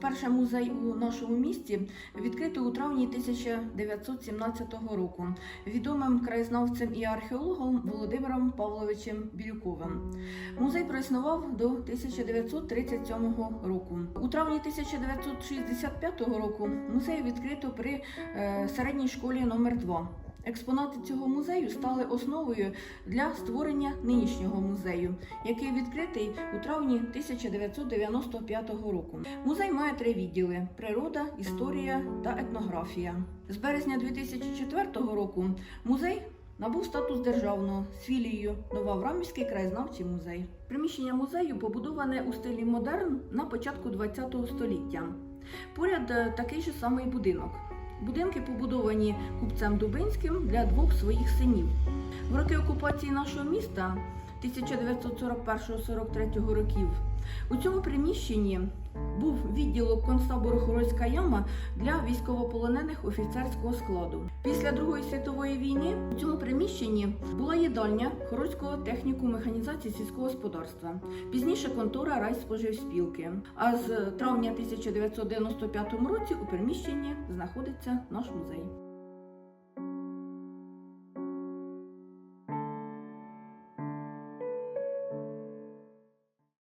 Перший музей у нашому місті відкритий у травні 1917 року відомим краєзнавцем і археологом Володимиром Павловичем Більковим. Музей проіснував до 1937 року. У травні 1965 року музей відкрито при е, середній школі номер 2 Експонати цього музею стали основою для створення нинішнього музею, який відкритий у травні 1995 року. Музей має три відділи: природа, історія та етнографія. З березня 2004 року музей набув статус державного з філією Новоаврамівський краєзнавчий музей. Приміщення музею побудоване у стилі модерн на початку ХХ століття. Поряд е, такий же самий будинок. Будинки побудовані купцем Дубинським для двох своїх синів. В роки окупації нашого міста 1941-43 років у цьому приміщенні був відділок концтабору Хорольська яма для військовополонених офіцерського складу. Після Другої світової війни у цьому приміщенні була їдальня Хорольського техніку механізації сільського господарства, пізніше контора райспоживспілки. А з травня 1995 році у приміщенні знаходиться наш музей.